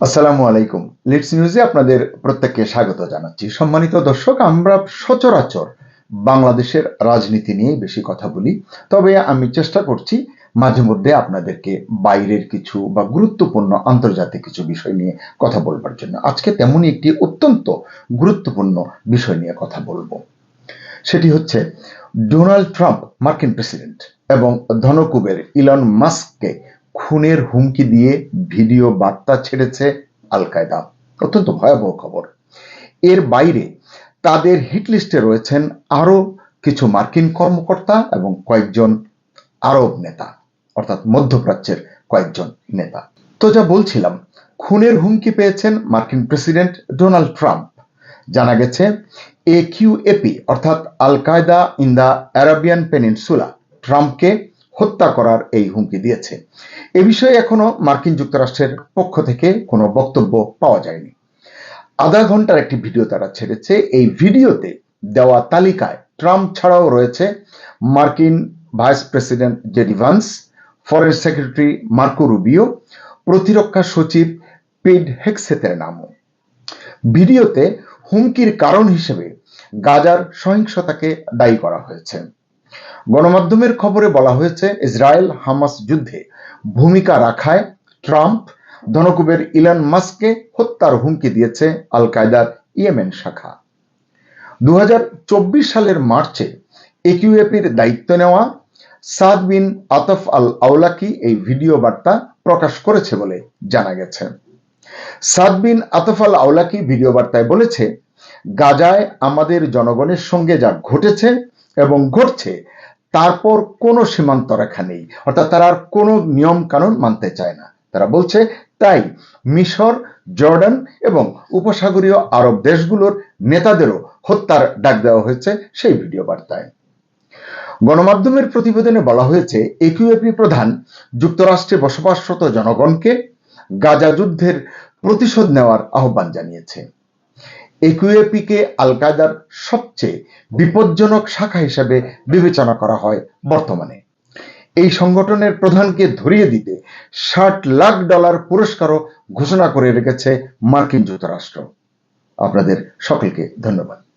আসসালামু আলাইকুম। লিডস নিউজে আপনাদের প্রত্যেককে স্বাগত জানাচ্ছি। সম্মানিত দর্শক, আমরা সচরাচর বাংলাদেশের রাজনীতি নিয়ে বেশি কথা বলি। তবে আমি চেষ্টা করছি মাঝে মধ্যে আপনাদেরকে বাইরের কিছু বা গুরুত্বপূর্ণ আন্তর্জাতিক কিছু বিষয় নিয়ে কথা বলবার জন্য। আজকে তেমনই একটি অত্যন্ত গুরুত্বপূর্ণ বিষয় নিয়ে কথা বলব। সেটি হচ্ছে ডোনাল্ড ট্রাম্প মার্কিন প্রেসিডেন্ট এবং ধনকুবের ইলন মাস্ককে খুনের হুমকি দিয়ে ভিডিও বার্তা ছেড়েছে আল কায়দা অত্যন্ত ভয়াবহ খবর। এর বাইরে তাদের হিট লিস্টে রয়েছেন আরও কিছু মার্কিন কর্মকর্তা এবং কয়েকজন আরব নেতা, অর্থাৎ মধ্যপ্রাচ্যের কয়েকজন নেতা। তো যা বলছিলাম, খুনের হুমকি পেয়েছেন মার্কিন প্রেসিডেন্ট ডোনাল্ড ট্রাম্প। জানা গেছে, এ কিউএপি অর্থাৎ আল কায়দা ইন দ্য অ্যারাবিয়ান পেনিনসুলা, ট্রাম্পকে হত্যা করার এই হুমকি দিয়েছে। এ বিষয়ে এখনও মার্কিন যুক্তরাষ্ট্রের পক্ষ থেকে কোনো বক্তব্য পাওয়া যায়নি। আধা ঘণ্টার একটি ভিডিও তারা ছেড়েছে। এই ভিডিওতে দেওয়া তালিকায় ট্রাম্প ছাড়াও রয়েছে মার্কিন vice president JD Vance, foreign secretary Marco Rubio, প্রতিরক্ষা সচিব পিড হেক্সেতের নামও। ভিডিওতে হুমকির কারণ হিসেবে গাজার সহিংসতাকে দায়ী করা হয়েছে। গণমাধ্যমের খবরে বলা হয়েছে, ইসরায়েল হামাস যুদ্ধে ভূমিকা রাখায় ট্রাম্প ধনকুবের ইলন মাস্ককে হত্যার হুমকি দিয়েছে আল কায়দার ইয়েমেন শাখা। দু সালের মার্চে একিউএপির দায়িত্ব নেওয়া সাদ বিন আতফ আল আউলাকি এই ভিডিও বার্তা প্রকাশ করেছে বলে জানা গেছে। সাদ বিন আতফ আল আউলাকি ভিডিও বার্তায় বলেছে, গাজায় আমাদের জনগণের সঙ্গে যা ঘটেছে এবং ঘটছে, তারপর কোনো সীমান্ত রেখা নেই। অর্থাৎ তারা আর কোনো নিয়ম কানুন মানতে চায় না। তারা বলছে, তাই মিশর, জর্ডান এবং উপসাগরীয় আরব দেশগুলোর নেতাদেরও হত্যার ডাক দেওয়া হয়েছে সেই ভিডিও বার্তায়। গণমাধ্যমের প্রতিবেদনে বলা হয়েছে একিউএপি প্রধান যুক্তরাষ্ট্রে বসবাসরত জনগণকে গাজা যুদ্ধের প্রতিশোধ নেওয়ার আহ্বান জানিয়েছে। একুএপিকে আল কায়দার সবচেয়ে বিপজ্জনক শাখা হিসেবে বিবেচনা করা হয় বর্তমানে। এই সংগঠনের প্রধানকে ধরিয়ে দিতে ষাট লাখ ডলার পুরস্কারও ঘোষণা করে রেখেছে মার্কিন যুক্তরাষ্ট্র। আপনাদের সকলকে ধন্যবাদ।